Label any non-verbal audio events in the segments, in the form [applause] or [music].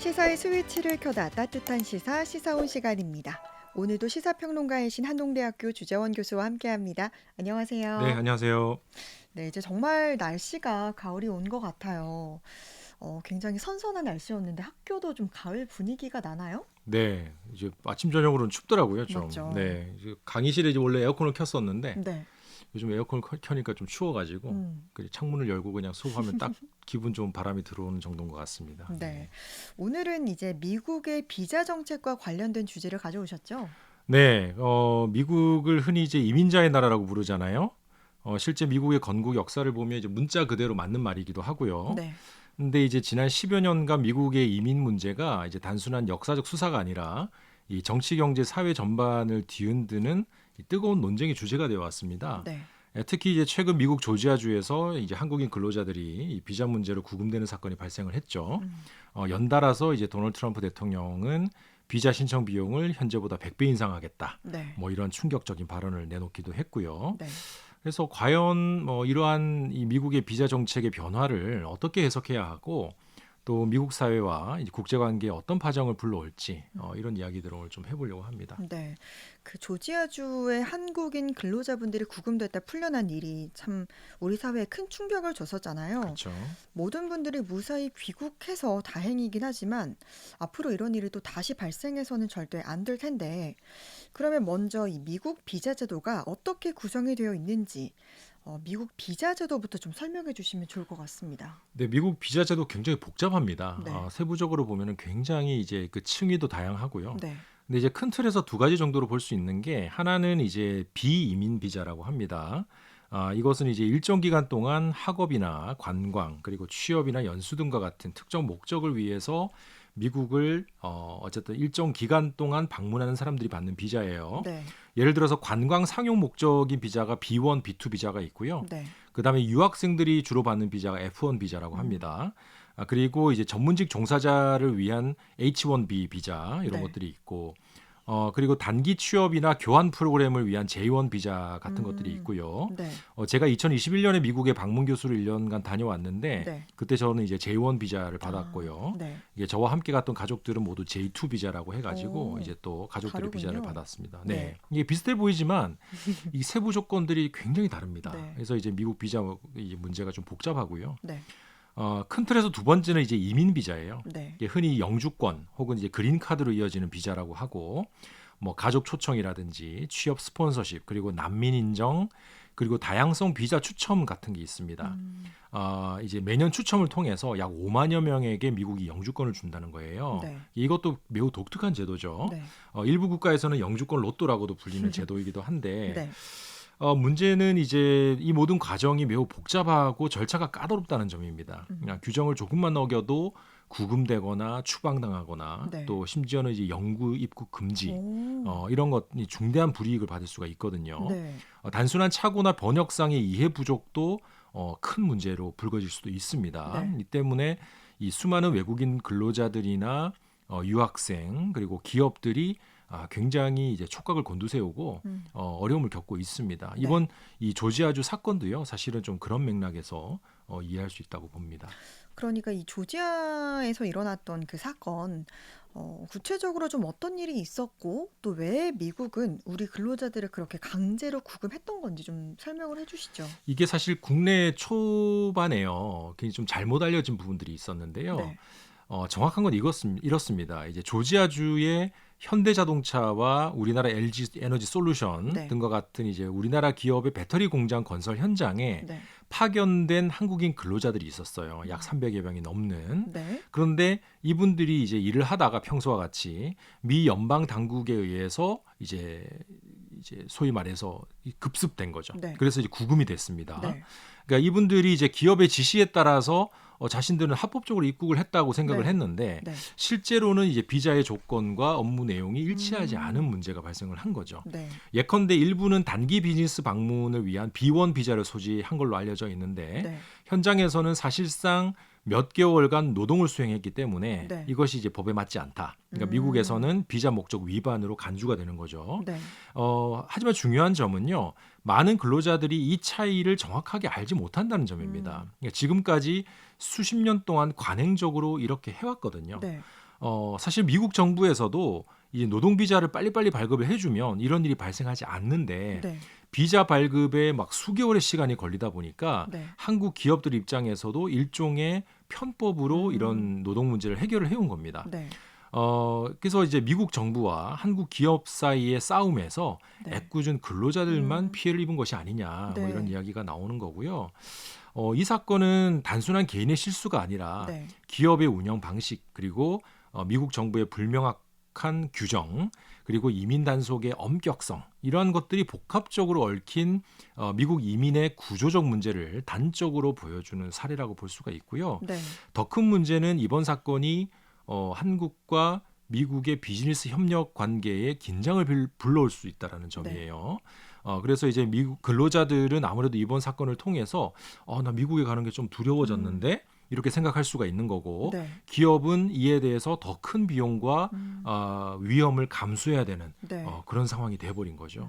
시사의 스위치를 켜다 따뜻한 시사 시사온 시간입니다. 오늘도 시사평론가이신 한동대학교 주재원 교수와 함께합니다. 안녕하세요. 네, 안녕하세요. 네, 이제 정말 날씨가 가을이 온 것 같아요. 어, 굉장히 선선한 날씨였는데 학교도 좀 가을 분위기가 나나요? 네, 이제 아침 저녁으로는 춥더라고요, 좀. 맞죠. 네, 이제 강의실에 이제 원래 에어컨을 켰었는데 네. 요즘 에어컨을 켜- 켜니까 좀 추워가지고 음, 그 창문을 열고 그냥 수업하면 딱 [laughs] 기분 좋은 바람이 들어오는 정도인 것 같습니다. 네. 오늘은 이제 미국의 비자 정책과 관련된 주제를 가져오셨죠? 네, 어, 미국을 흔히 이제 이민자의 나라라고 부르잖아요. 어, 실제 미국의 건국 역사를 보면 이제 문자 그대로 맞는 말이기도 하고요. 네. 근데 이제 지난 10여 년간 미국의 이민 문제가 이제 단순한 역사적 수사가 아니라 이 정치, 경제, 사회 전반을 뒤흔드는 이 뜨거운 논쟁의 주제가 되어 왔습니다. 네. 예, 특히 이제 최근 미국 조지아주에서 이제 한국인 근로자들이 이 비자 문제로 구금되는 사건이 발생을 했죠. 음, 어, 연달아서 이제 도널드 트럼프 대통령은 비자 신청 비용을 현재보다 100배 인상하겠다. 네. 뭐 이런 충격적인 발언을 내놓기도 했고요. 네. 그래서 과연 뭐 이러한 이 미국의 비자 정책의 변화를 어떻게 해석해야 하고 또 미국 사회와 국제 관계에 어떤 파장을 불러올지 어, 이런 이야기들을 오늘 좀 해보려고 합니다. 네. 그 조지아주의 한국인 근로자분들이 구금됐다 풀려난 일이 참 우리 사회에 큰 충격을 줬었잖아요. 그렇죠. 모든 분들이 무사히 귀국해서 다행이긴 하지만 앞으로 이런 일이 또 다시 발생해서는 절대 안 될 텐데 그러면 먼저 이 미국 비자 제도가 어떻게 구성이 되어 있는지 어, 미국 비자 제도부터 좀 설명해 주시면 좋을 것 같습니다. 네, 미국 비자 제도 굉장히 복잡합니다. 네. 어, 세부적으로 보면은 굉장히 이제 그 층위도 다양하고요. 네. 근데 이제 큰 틀에서 두 가지 정도로 볼 수 있는 게 하나는 이제 비이민 비자라고 합니다. 아, 이것은 이제 일정 기간 동안 학업이나 관광 그리고 취업이나 연수 등과 같은 특정 목적을 위해서 미국을 어, 어쨌든 일정 기간 동안 방문하는 사람들이 받는 비자예요. 네. 예를 들어서 관광 상용 목적인 비자가 B1, B2 비자가 있고요. 네. 그다음에 유학생들이 주로 받는 비자가 F1 비자라고 음. 합니다. 아, 그리고 이제 전문직 종사자를 위한 H1B 비자 이런 네. 것들이 있고 어 그리고 단기 취업이나 교환 프로그램을 위한 J1 비자 같은 것들이 음. 있고요. 네. 어 제가 2021년에 미국에 방문 교수를 1년간 다녀왔는데 네. 그때 저는 이제 J1 비자를 받았고요. 아, 네. 이게 저와 함께 갔던 가족들은 모두 J2 비자라고 해가지고 오, 이제 또 가족들의 다르군요. 비자를 받았습니다. 네. 네. 이게 비슷해 보이지만 [laughs] 이 세부 조건들이 굉장히 다릅니다. 네. 그래서 이제 미국 비자 이제 문제가 좀 복잡하고요. 네. 어, 큰 틀에서 두 번째는 이제 이민 비자예요. 네. 흔히 영주권 혹은 이제 그린 카드로 이어지는 비자라고 하고 뭐 가족 초청이라든지 취업 스폰서십 그리고 난민 인정 그리고 다양성 비자 추첨 같은 게 있습니다. 음, 아, 이제 매년 추첨을 통해서 약 5만여 명에게 미국이 영주권을 준다는 거예요. 네. 이것도 매우 독특한 제도죠. 네. 어, 일부 국가에서는 영주권 로또라고도 불리는 [laughs] 제도이기도 한데 네. 어, 문제는 이제 이 모든 과정이 매우 복잡하고 절차가 까다롭다는 점입니다. 음. 그냥 규정을 조금만 어겨도 구금되거나 추방당하거나 네. 또 심지어는 이제 영구 입국 금지 오. 어, 이런 것 중대한 불이익을 받을 수가 있거든요. 네. 어, 단순한 착오나 번역상의 이해 부족도 어, 큰 문제로 불거질 수도 있습니다. 네. 이 때문에 이 수많은 외국인 근로자들이나 어, 유학생 그리고 기업들이 아, 굉장히 이제 촉각을 곤두세우고 음. 어, 어려움을 겪고 있습니다. 네. 이번 이 조지아주 사건도요, 사실은 좀 그런 맥락에서 어, 이해할 수 있다고 봅니다. 그러니까 이 조지아에서 일어났던 그 사건 어, 구체적으로 좀 어떤 일이 있었고 또 왜 미국은 우리 근로자들을 그렇게 강제로 구금했던 건지 좀 설명을 해주시죠. 이게 사실 국내 초반에요, 굉장히 좀 잘못 알려진 부분들이 있었는데요. 네. 어, 정확한 건 이것습, 이렇습니다. 이제 조지아주의 현대자동차와 우리나라 LG 에너지 솔루션 네. 등과 같은 이제 우리나라 기업의 배터리 공장 건설 현장에 네. 파견된 한국인 근로자들이 있었어요. 약 300여 명이 넘는. 네. 그런데 이분들이 이제 일을 하다가 평소와 같이 미 연방 당국에 의해서 이제 이제 소위 말해서 이 급습된 거죠. 네. 그래서 이제 구금이 됐습니다. 네. 그러니까 이분들이 이제 기업의 지시에 따라서 어, 자신들은 합법적으로 입국을 했다고 생각을 네. 했는데 네. 실제로는 이제 비자의 조건과 업무 내용이 일치하지 음. 않은 문제가 발생을 한 거죠. 네. 예컨대 일부는 단기 비즈니스 방문을 위한 B1 비자를 소지한 걸로 알려져 있는데 네. 현장에서는 사실상 몇 개월간 노동을 수행했기 때문에 네. 이것이 이제 법에 맞지 않다. 그러니까 음. 미국에서는 비자 목적 위반으로 간주가 되는 거죠. 네. 어, 하지만 중요한 점은요. 많은 근로자들이 이 차이를 정확하게 알지 못한다는 점입니다. 음. 그러니까 지금까지 수십 년 동안 관행적으로 이렇게 해왔거든요. 네. 어, 사실 미국 정부에서도 이 노동 비자를 빨리빨리 발급을 해주면 이런 일이 발생하지 않는데 네. 비자 발급에 막 수개월의 시간이 걸리다 보니까 네. 한국 기업들 입장에서도 일종의 편법으로 음. 이런 노동 문제를 해결을 해온 겁니다. 네. 어, 그래서 이제 미국 정부와 한국 기업 사이의 싸움에서 네. 애꿎은 근로자들만 음. 피해를 입은 것이 아니냐 뭐 네. 이런 이야기가 나오는 거고요. 어, 이 사건은 단순한 개인의 실수가 아니라 네. 기업의 운영 방식 그리고 어, 미국 정부의 불명확한 규정 그리고 이민 단속의 엄격성 이러한 것들이 복합적으로 얽힌 어, 미국 이민의 구조적 문제를 단적으로 보여주는 사례라고 볼 수가 있고요. 네. 더큰 문제는 이번 사건이 어, 한국과 미국의 비즈니스 협력 관계에 긴장을 불- 불러올 수 있다라는 점이에요. 어, 그래서 이제 미국 근로자들은 아무래도 이번 사건을 통해서 어, 나 미국에 가는 게 좀 두려워졌는데 이렇게 생각할 수가 있는 거고 네. 기업은 이에 대해서 더 큰 비용과 음. 어, 위험을 감수해야 되는 네. 어, 그런 상황이 돼버린 거죠.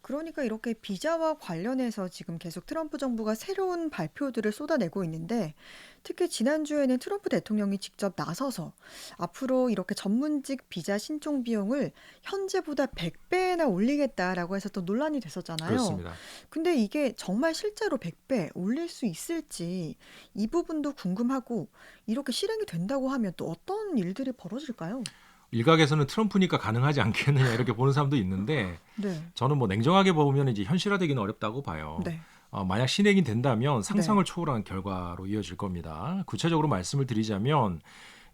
그러니까 이렇게 비자와 관련해서 지금 계속 트럼프 정부가 새로운 발표들을 쏟아내고 있는데 특히 지난주에는 트럼프 대통령이 직접 나서서 앞으로 이렇게 전문직 비자 신청 비용을 현재보다 100배나 올리겠다라고 해서 또 논란이 됐었잖아요. 그렇습니다. 근데 이게 정말 실제로 100배 올릴 수 있을지 이 부분도 궁금하고 이렇게 실행이 된다고 하면 또 어떤 일들이 벌어질까요? 일각에서는 트럼프니까 가능하지 않겠느냐 이렇게 보는 사람도 있는데 네. 저는 뭐 냉정하게 보면 이제 현실화되기는 어렵다고 봐요. 네. 어, 만약 실행이 된다면 상상을 네. 초월한 결과로 이어질 겁니다. 구체적으로 말씀을 드리자면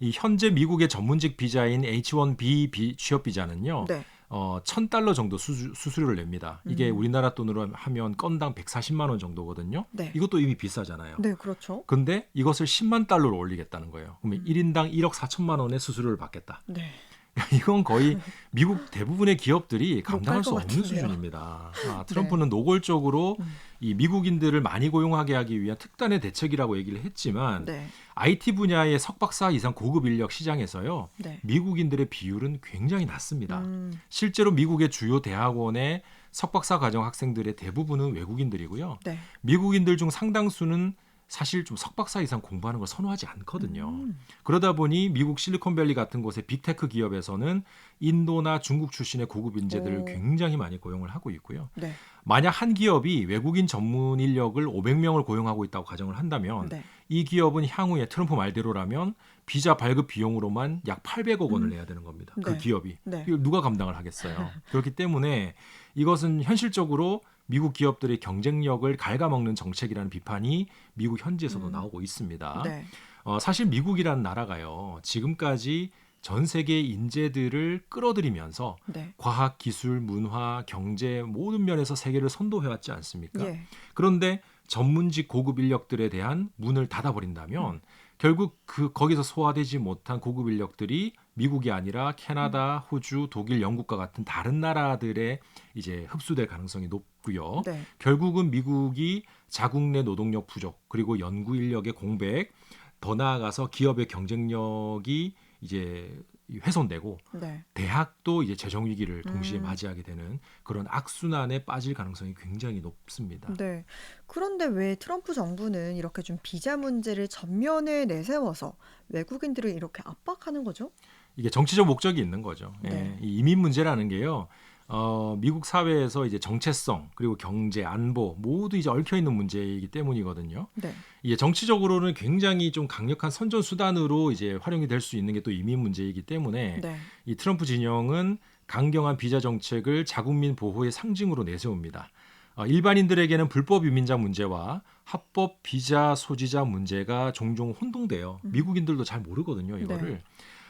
이 현재 미국의 전문직 비자인 H1B 비, 취업 비자는요. 네. 어, 1000달러 정도 수수, 수 수료를 냅니다. 이게 음. 우리나라 돈으로 하면 건당 140만 원 정도거든요. 네. 이것도 이미 비싸잖아요. 네, 그렇죠. 근데 이것을 10만 달러로 올리겠다는 거예요. 그러면 음. 1인당 1억 4천만 원의 수수료를 받겠다. 네. [laughs] 이건 거의 미국 대부분의 기업들이 감당할 수것 없는 같은데요. 수준입니다. 아, 트럼프는 노골적으로 음. 이 미국인들을 많이 고용하게 하기 위한 특단의 대책이라고 얘기를 했지만 네. IT 분야의 석박사 이상 고급 인력 시장에서요. 네. 미국인들의 비율은 굉장히 낮습니다. 음, 실제로 미국의 주요 대학원의 석박사 과정 학생들의 대부분은 외국인들이고요. 네. 미국인들 중 상당수는 사실 좀 석박사 이상 공부하는 걸 선호하지 않거든요. 음, 그러다 보니 미국 실리콘밸리 같은 곳의 빅테크 기업에서는 인도나 중국 출신의 고급 인재들을 오. 굉장히 많이 고용을 하고 있고요. 네. 만약 한 기업이 외국인 전문 인력을 500명을 고용하고 있다고 가정을 한다면 네. 이 기업은 향후에 트럼프 말대로라면 비자 발급 비용으로만 약 800억 원을 음. 내야 되는 겁니다. 그 네. 기업이. 네. 이걸 누가 감당을 하겠어요. 그렇기 때문에 이것은 현실적으로 미국 기업들의 경쟁력을 갉아먹는 정책이라는 비판이 미국 현지에서도 음. 나오고 있습니다. 네. 어, 사실 미국이란 나라가요. 지금까지 전 세계 인재들을 끌어들이면서 네. 과학, 기술, 문화, 경제 모든 면에서 세계를 선도해왔지 않습니까? 예. 그런데 전문직 고급 인력들에 대한 문을 닫아버린다면 결국 그 거기서 소화되지 못한 고급 인력들이 미국이 아니라 캐나다, 호주, 독일, 영국과 같은 다른 나라들에 이제 흡수될 가능성이 높고요. 네. 결국은 미국이 자국 내 노동력 부족 그리고 연구 인력의 공백 더 나아가서 기업의 경쟁력이 이제 훼손되고 네. 대학도 이제 재정 위기를 동시에 음. 맞이하게 되는 그런 악순환에 빠질 가능성이 굉장히 높습니다. 네. 그런데 왜 트럼프 정부는 이렇게 좀 비자 문제를 전면에 내세워서 외국인들을 이렇게 압박하는 거죠? 이게 정치적 목적이 있는 거죠. 예, 네. 이 이민 문제라는 게요. 어, 미국 사회에서 이제 정체성 그리고 경제, 안보 모두 이제 얽혀 있는 문제이기 때문이거든요. 네. 이게 정치적으로는 굉장히 좀 강력한 선전 수단으로 이제 활용이 될 수 있는 게 또 이민 문제이기 때문에 네. 이 트럼프 진영은 강경한 비자 정책을 자국민 보호의 상징으로 내세웁니다. 어, 일반인들에게는 불법 이민자 문제와 합법 비자 소지자 문제가 종종 혼동돼요. 음. 미국인들도 잘 모르거든요, 이거를. 네.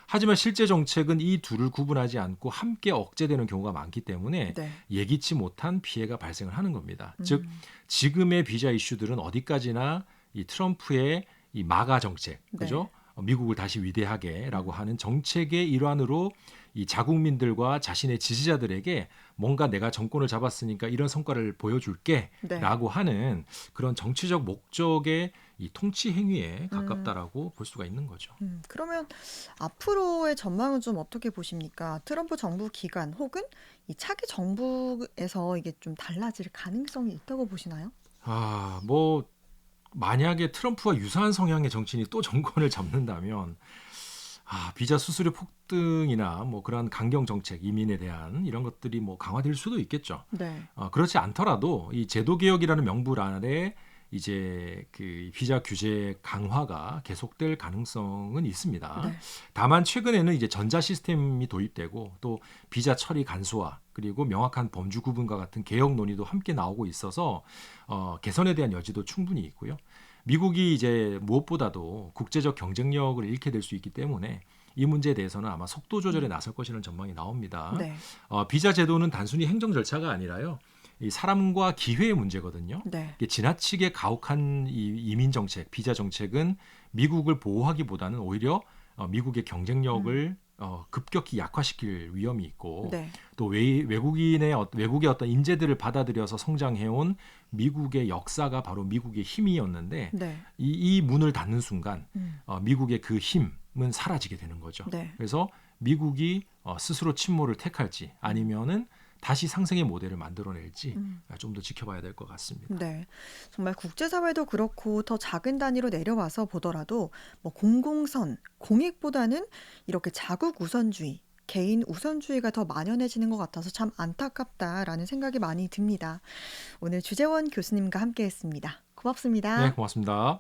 하지만 실제 정책은 이 둘을 구분하지 않고 함께 억제되는 경우가 많기 때문에 네. 예기치 못한 피해가 발생을 하는 겁니다. 음. 즉 지금의 비자 이슈들은 어디까지나 이 트럼프의 이 마가 정책, 네. 그죠? 어, 미국을 다시 위대하게라고 하는 정책의 일환으로 이 자국민들과 자신의 지지자들에게 뭔가 내가 정권을 잡았으니까 이런 성과를 네. 보여줄게라고 하는 그런 정치적 목적의 이 통치 행위에 음. 가깝다라고 볼 수가 있는 거죠. 음, 그러면 앞으로의 전망은 좀 어떻게 보십니까? 트럼프 정부 기간 혹은 이 차기 정부에서 이게 좀 달라질 가능성이 있다고 보시나요? 아, 뭐 만약에 트럼프와 유사한 성향의 정치인이 또 정권을 잡는다면 아, 비자 수수료 폭등이나 뭐 그런 강경 정책, 이민에 대한 이런 것들이 뭐 강화될 수도 있겠죠. 네. 어, 그렇지 않더라도 이 제도 개혁이라는 명분 아래 이제 그 비자 규제 강화가 계속될 가능성은 있습니다. 네. 다만 최근에는 이제 전자 시스템이 도입되고 또 비자 처리 간소화 그리고 명확한 범주 구분과 같은 개혁 논의도 함께 나오고 있어서 어, 개선에 대한 여지도 충분히 있고요. 미국이 이제 무엇보다도 국제적 경쟁력을 잃게 될 수 있기 때문에 이 문제에 대해서는 아마 속도 조절에 나설 것이라는 전망이 나옵니다. 네. 어, 비자 제도는 단순히 행정 절차가 아니라요. 이 사람과 기회의 문제거든요. 네. 이게 지나치게 가혹한 이 이민 정책, 비자 정책은 미국을 보호하기보다는 오히려 어, 미국의 경쟁력을 어, 급격히 약화시킬 위험이 있고 네. 또 외, 외국인의 어, 외국의 어떤 인재들을 받아들여서 성장해온 미국의 역사가 바로 미국의 힘이었는데 네. 이, 이 문을 닫는 순간 음. 어, 미국의 그 힘은 사라지게 되는 거죠. 네. 그래서 미국이 어, 스스로 침몰을 택할지 아니면은 다시 상생의 모델을 만들어낼지 음. 좀더 지켜봐야 될 것 같습니다. 네. 정말 국제사회도 그렇고 더 작은 단위로 내려와서 보더라도 뭐 공공선, 공익보다는 이렇게 자국 우선주의, 개인 우선주의가 더 만연해지는 것 같아서 참 안타깝다라는 생각이 많이 듭니다. 오늘 주재원 교수님과 함께 했습니다. 고맙습니다. 네, 고맙습니다.